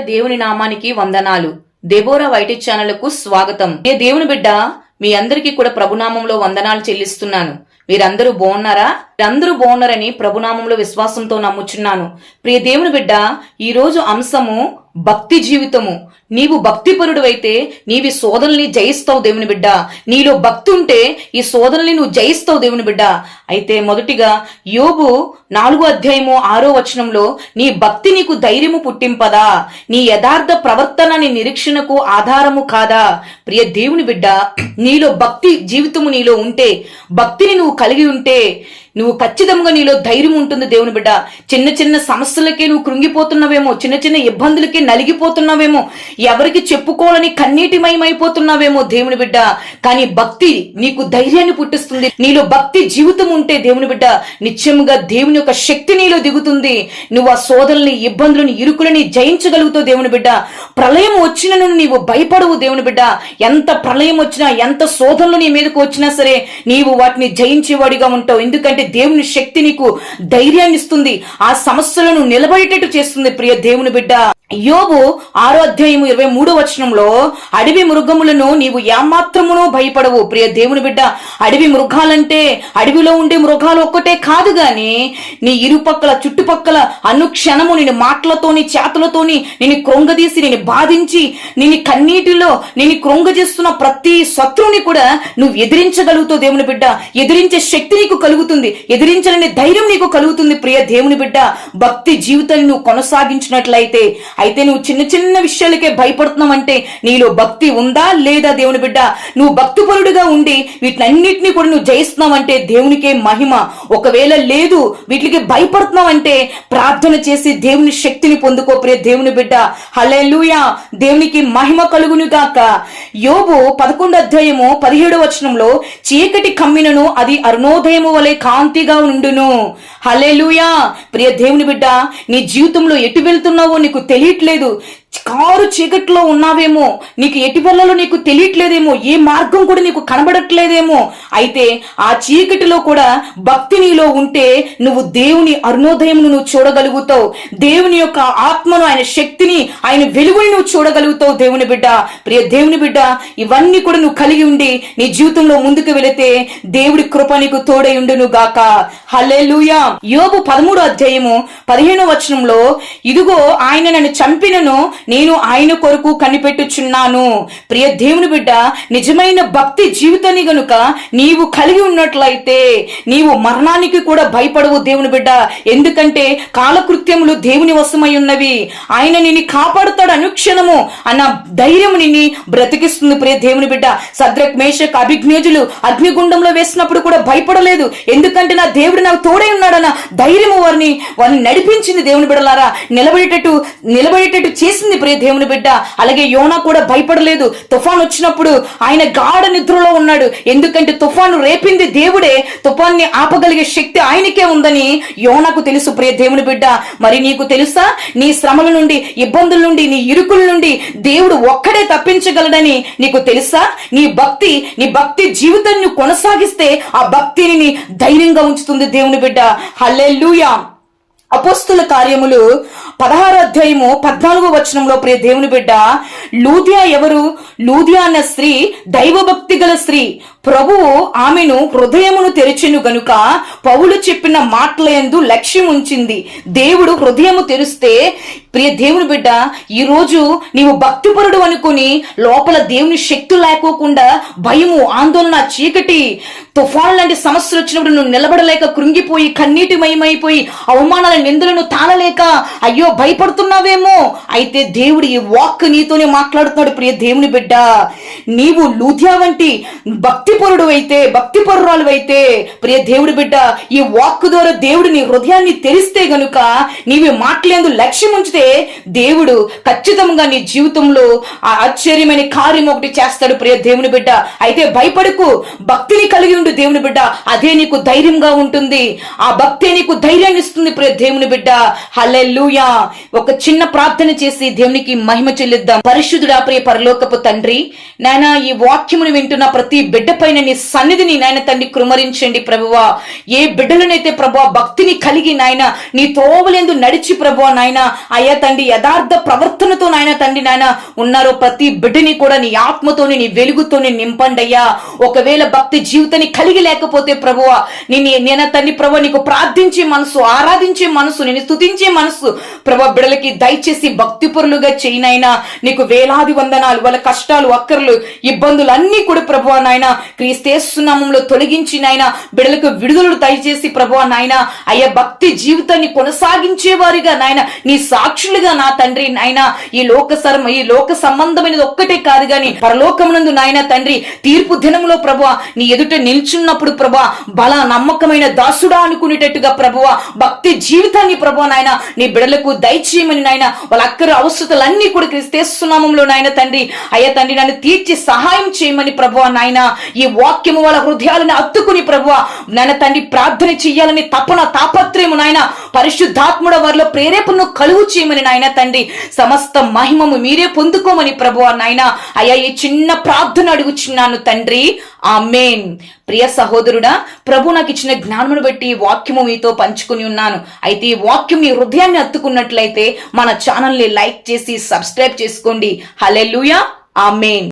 దేవుని నామానికి వందనాలు. దెబోరా వైటి ఛానళ్ళకు స్వాగతం. నే దేవుని బిడ్డ మీ అందరికీ కూడా ప్రభునామంలో వందనాలు చెల్లిస్తున్నాను. మీరందరూ బాగున్నారా? అందరూ బాగున్నారని ప్రభునామంలో విశ్వాసంతో నమ్ముచున్నాను. ప్రియ దేవుని బిడ్డ ఈ రోజు అంశము భక్తి జీవితము. నీవు భక్తిపరుడు అయితే నీవి శోధనల్ని జయిస్తావు దేవుని బిడ్డ. నీలో భక్తి ఉంటే ఈ శోధనల్ని నువ్వు జయిస్తావు దేవుని బిడ్డ. అయితే మొదటిగా యోబు నాలుగో అధ్యాయము ఆరో వచనంలో నీ భక్తి నీకు ధైర్యము పుట్టింపదా? నీ యథార్థ ప్రవర్తన నీ నిరీక్షణకు ఆధారము కాదా? ప్రియ దేవుని బిడ్డ నీలో భక్తి జీవితము నీలో ఉంటే భక్తిని నువ్వు కలిగి ఉంటే నువ్వు ఖచ్చితంగా నీలో ధైర్యం ఉంటుంది దేవుని బిడ్డ. చిన్న చిన్న సమస్యలకే నువ్వు కృంగిపోతున్నావేమో చిన్న చిన్న ఇబ్బందులకే నలిగిపోతున్నావేమో ఎవరికి చెప్పుకోవాలని కన్నీటిమయమైపోతున్నావేమో దేవుని బిడ్డ. కానీ భక్తి నీకు ధైర్యాన్ని పుట్టిస్తుంది. నీలో భక్తి జీవితం ఉంటే దేవుని బిడ్డ నిత్యముగా దేవుని యొక్క శక్తి నీలో దిగుతుంది. నువ్వు ఆ సోదరుల్ని ఇబ్బందులను ఇరుకులని జయించగలుగుతావు దేవుని బిడ్డ. ప్రళయం వచ్చినను నీవు భయపడవు దేవుని బిడ్డ. ఎంత ప్రళయం వచ్చినా ఎంత శోధనలు నీ మీదకు వచ్చినా సరే నీవు వాటిని జయించేవాడిగా ఉంటావు. ఎందుకంటే దేవుని శక్తి నీకు ధైర్యాన్ని ఇస్తుంది. ఆ సమస్యలను నిలబడేటట్టు చేస్తుంది ప్రియ దేవుని బిడ్డ. యోబు ఆరో అధ్యాయము ఇరవై మూడో వచనంలో అడవి మృగములను నీవు ఏమాత్రమునో భయపడవు ప్రియ దేవుని బిడ్డ. అడవి మృగాలంటే అడవిలో ఉండే మృగాలు ఒక్కటే కాదు గాని నీ ఇరుపక్కల చుట్టుపక్కల అనుక్షణము నేను మాటలతోని చేతులతోని నేను క్రొంగదీసి నేను బాధించి నేను కన్నీటిలో నేను క్రొంగజేస్తున్న ప్రతి శత్రువుని కూడా నువ్వు ఎదిరించగలుగుతావు దేవుని బిడ్డ. ఎదిరించే శక్తి నీకు కలుగుతుంది. ఎదిరించలేని ధైర్యం నీకు కలుగుతుంది ప్రియ దేవుని బిడ్డ. భక్తి జీవితాన్ని నువ్వు కొనసాగించినట్లయితే అయితే నువ్వు చిన్న చిన్న విషయాలకే భయపడుతున్నావంటే నీలో భక్తి ఉందా లేదా దేవుని బిడ్డ? నువ్వు భక్తిపరుడుగా ఉండి వీటినన్నిటినీ కూడా నువ్వు జయిస్తున్నావంటే దేవునికే మహిమ. ఒకవేళ లేదు వీటికి భయపడుతున్నావంటే ప్రార్థన చేసి దేవుని శక్తిని పొందుకో ప్రియ దేవుని బిడ్డ. హల్లెలూయా. దేవునికి మహిమ కలుగును కాక యోబు పదకొండు అధ్యాయము పదిహేడు వచనంలో చీకటి కమ్మినను అది అరుణోదయము వలె కా శాంతిగా ఉండును. హలే ప్రియ దేవుని బిడ్డ నీ జీవితంలో ఎటు వెళ్తున్నావో నీకు తెలియట్లేదు. కారు చీకట్లో ఉన్నావేమో? నీకు ఎటు వెళ్ళలో నీకు తెలియట్లేదేమో. ఏ మార్గం కూడా నీకు కనబడట్లేదేమో. అయితే ఆ చీకటిలో కూడా భక్తి నీలో ఉంటే నువ్వు దేవుని అరుణోదయం నువ్వు చూడగలుగుతావు. దేవుని యొక్క ఆత్మను ఆయన శక్తిని ఆయన వెలుగుని నువ్వు చూడగలుగుతావు దేవుని బిడ్డ. ప్రియ దేవుని బిడ్డ ఇవన్నీ కూడా నువ్వు కలిగి ఉండి నీ జీవితంలో ముందుకు వెళితే దేవుడి కృప నీకు తోడై ఉండును గాక. హల్లెలూయా. యోబు పదమూడు అధ్యాయము పదిహేను వచనంలో ఇదిగో ఆయన నన్ను చంపినను నేను ఆయన కొరకు కనిపెట్టుచున్నాను. ప్రియ దేవుని బిడ్డ నిజమైన భక్తి జీవితాన్ని గనుక నీవు కలిగి ఉన్నట్లయితే నీవు మరణానికి కూడా భయపడవు దేవుని బిడ్డ. ఎందుకంటే కాలకృత్యములు దేవుని వశమై ఉన్నవి. ఆయన నిన్ను కాపాడుతాడు అనుక్షణము అన్న ధైర్యం నిన్ను బ్రతికిస్తుంది ప్రియ దేవుని బిడ్డ. సద్రక్ మేషక్ అభిజ్ఞేజులు అగ్నిగుండంలో వేసినప్పుడు కూడా భయపడలేదు. ఎందుకంటే నా దేవుడు నాకు తోడై ఉన్నాడన్న ధైర్యము వారిని వారిని నడిపించింది దేవుని బిడలారా నిలబడేటట్టు నిలబడేటట్టు చేసింది ప్రియ దేవుని బిడ్డ. అలాగే యోనా కూడా భయపడలేదు. తుఫాన్ వచ్చినప్పుడు ఆయన గాఢ నిద్రలో ఉన్నాడు. ఎందుకంటే తుఫాను రేపింది దేవుడే. తుఫాన్ని ఆపగలిగే శక్తి ఆయనకే ఉందని యోనాకు తెలుసు ప్రియ దేవుని బిడ్డ. మరి నీకు తెలుసా? నీ శ్రమల నుండి ఇబ్బందుల నుండి నీ ఇరుకుల నుండి దేవుడు ఒక్కడే తప్పించగలడని నీకు తెలుసా? నీ భక్తి నీ భక్తి జీవితాన్ని కొనసాగిస్తే ఆ భక్తిని నీ ధైర్యంగా ఉంచుతుంది దేవుని బిడ్డ. హల్లెలూయా. అపోస్తుల కార్యములు పదహారు అధ్యాయము పద్నాలుగో వచనంలో ప్రియ దేవుని బిడ్డ లూదియా ఎవరు? లూదియా అన్న స్త్రీ దైవభక్తి గల స్త్రీ. ప్రభువు ఆమెను హృదయమును తెరిచెను గనుక పౌలు చెప్పిన మాటల లక్ష్యం ఉంచింది. దేవుడు హృదయము తెరిస్తే ప్రియ దేవుని బిడ్డ ఈ రోజు నీవు భక్తిపరుడు అనుకుని లోపల దేవుని శక్తి లేకోకుండా భయము ఆందోళన చీకటి తుఫాన్ లాంటి సమస్యలు వచ్చినప్పుడు నువ్వు నిలబడలేక కృంగిపోయి కన్నీటి మయమైపోయి అవమానాల నిందలను తాళలేక అయ్యో భయపడుతున్నావేమో? అయితే దేవుడు ఈ వాక్ నీతోనే మాట్లాడుతున్నాడు ప్రియ దేవుని బిడ్డ నీవు లూథియా వంటి భక్తిపరుడు అయితే భక్తిపరురాలు అయితే ప్రియ దేవుడి బిడ్డ ఈ వాక్ ద్వారా దేవుడు నీ హృదయాన్ని తెరిస్తే గనుక నీవి మాట్లాడేందు లక్ష్యం ఉంచితే దేవుడు ఖచ్చితంగా నీ జీవితంలో ఆ ఆశ్చర్యమైన కార్యం ఒకటి చేస్తాడు ప్రియ దేవుని బిడ్డ. అయితే భయపడకు భక్తిని కలిగి ఉండు దేవుని బిడ్డ. అదే నీకు ధైర్యంగా ఉంటుంది. ఆ భక్తే నీకు ధైర్యాన్ని ఇస్తుంది ప్రియ దేవుని బిడ్డ. హల్లెలూయా. ఒక చిన్న ప్రార్థన చేసి దేవునికి మహిమ చెల్లిద్దాం. పరిశుద్ధుడా ప్రియ పరలోకపు తండ్రి నాయన ఈ వాక్యమును వింటున్న ప్రతి బిడ్డ పైన నీ సన్నిధిని నాయన తండ్రి కృమరించండి ప్రభువా. ఏ బిడ్డలనైతే ప్రభువా భక్తిని కలిగి నాయన నీ తోవలేందు నడిచి ప్రభువా నాయన అయ్యా తండ్రి యథార్థ ప్రవర్తనతో నాయన తండ్రి నాయన ఉన్నారో ప్రతి బిడ్డని కూడా నీ ఆత్మతోని నీ వెలుగుతోని నింపండి అయ్యా. ఒకవేళ భక్తి జీవితాన్ని కలిగి లేకపోతే ప్రభువా నేను నేను తండ్రి ప్రభు నీకు ప్రార్థించే మనసు ఆరాధించే మనసు నేను స్థుతించే మనసు ప్రభు బిడలకి దయచేసి భక్తిపరులుగా చేయినైనా చేయనైనా నీకు వేలాది వందనాలు వాళ్ళ కష్టాలు అక్కర్లు ఇబ్బందులు అన్ని కూడా ప్రభు నాయన క్రీస్తేస్తున్నామంలో తొలగించి నాయన బిడలకు విడుదలను దయచేసి ప్రభు నాయన. అయ్యా భక్తి జీవితాన్ని కొనసాగించే వారిగా నాయన. నీ సాక్షులుగా నా తండ్రి నాయన. ఈ లోక సర్మ ఈ లోక సంబంధమైనది ఒక్కటే కాదు గాని పరలోకమునందు నాయన తండ్రి తీర్పు దినములో ప్రభు నీ ఎదుట నిల్చున్నప్పుడు ప్రభు బల నమ్మకమైన దాసుడా అనుకునేటట్టుగా ప్రభువ భక్తి జీవితాన్ని ప్రభు నాయన నీ బిడలకు దయచేయమని నాయన. వాళ్ళ అక్కర అవసరతలన్నీ కూడా క్రిస్తేస్తున్నామంలో నాయన తండ్రి. అయ్యా తండ్రి నన్ను తీర్చి సహాయం చేయమని ప్రభు నాయన. ఈ వాక్యము వాళ్ళ హృదయాలను అత్తుకుని ప్రభువ. నాయన తండ్రి ప్రార్థన చెయ్యాలని తపన తాపత్రయము నాయన. పరిశుద్ధాత్ముడ వారిలో ప్రేరేపణను కలుగు చేయమని నాయన తండ్రి. సమస్త మహిమము మీరే పొందుకోమని ప్రభు నాయన. అయ్యా ఈ చిన్న ప్రార్థన అడుగుచున్నాను తండ్రి. ఆ మేన్ ప్రియ సహోదరుడా ప్రభు నాకు ఇచ్చిన జ్ఞానమును బట్టి ఈ వాక్యము మీతో పంచుకుని ఉన్నాను. అయితే ఈ వాక్యం మీ హృదయాన్ని అత్తుకున్నట్లయితే మన ఛానల్ని లైక్ చేసి సబ్స్క్రైబ్ చేసుకోండి. Hallelujah main